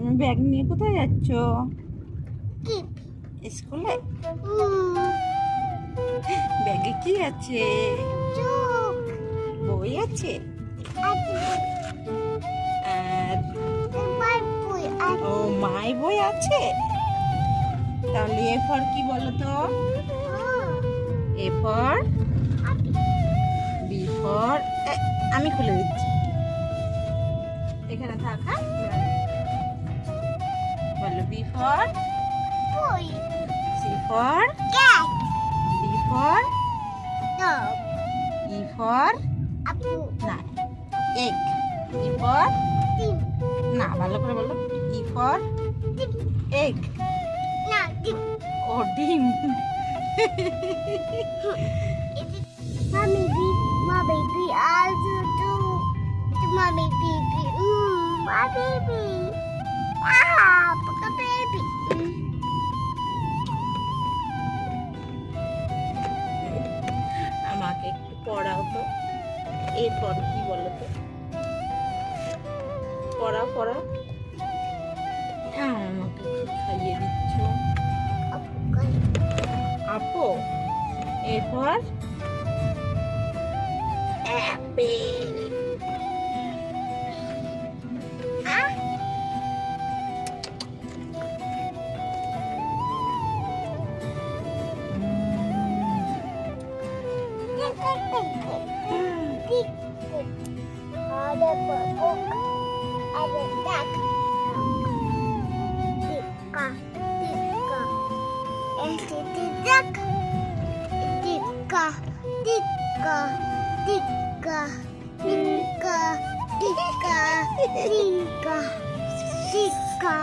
তুমি ব্যাগ নিয়ে কোথায় যাচ্ছ? স্কুলে? ব্যাগে কি আছে? বই আছে? আর ও মাই বই আছে? তাহলে এ ফর কি বলো তো? এ ফর বি ফর আমি খুলে দিচ্ছি। এখানে থাক B for boy. C for cat. D for dog. E for apple. না egg. E for ডিম. না ভালো করে বলো E for dim. egg. না dim. ও ডিম Mommy bee, mommy bee, I'll do do, mommy baby, mmm, my baby. পড়া হতো এরপর কি বলতো পড়া পড়া হ্যাঁ, আমাকে দিচ্ছ। এরপর? Ada pokok, ada duck. Tika, tika. Eh, tidak. Tika, tika, tika, tika, tika, tika, tika, tika,